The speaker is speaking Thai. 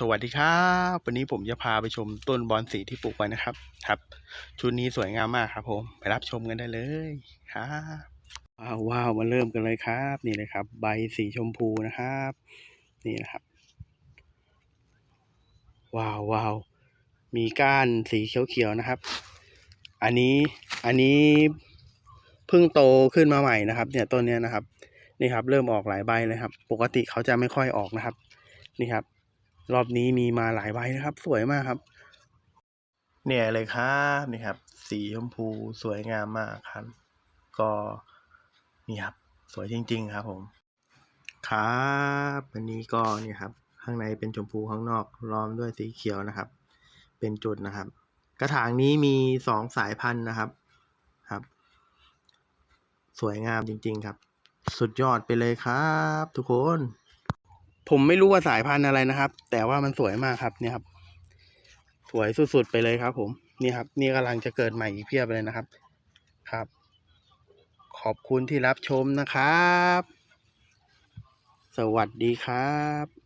สวัสดีครับ วันนี้ผมจะพาไปชมต้นบอนสีที่ปลูกไว้นะครับ ครับ ชุดนี้สวยงามมากครับ ผมไปรับชมกันได้เลยครับว้าวว้าวมาเริ่มกันเลยครับ นี่เลยครับ ใบสีชมพูนะครับ นี่นะครับ ว้าวว้าวมีก้านสีเขียวๆนะครับ อันนี้อันนี้เพิ่งโตขึ้นมาใหม่นะครับ เนี่ยต้นเนี้ยนะครับ นี่ครับ เริ่มออกหลายใบเลยครับ ปกติเขาจะไม่ค่อยออกนะครับ นี่ครับ รอบนี้มีมาหลายใบนะครับ สวยมากครับ เนี่ยเลยครับนี่ครับ สีชมพูสวยงามมากครับ ก็นี่ครับ สวยจริง ๆ ครับผม ครับอันนี้ก็นี่ครับ ข้างในเป็นชมพูข้างนอกล้อมด้วยสีเขียวนะครับ เป็นจุดนะครับ กระถางนี้มีสองสายพันธุ์นะครับครับ สวยงามจริง ๆ ครับ สุดยอดไปเลยครับ ทุกคน ผมไม่รู้ว่าสายพันธุ์อะไรนะครับ แต่ว่ามันสวยมากครับเนี่ยครับ สวยสุดๆไปเลยครับ ผมนี่ครับ นี่กำลังจะเกิดใหม่อีกเพียบเลยนะครับ ครับ ขอบคุณที่รับชมนะครับ สวัสดีครับ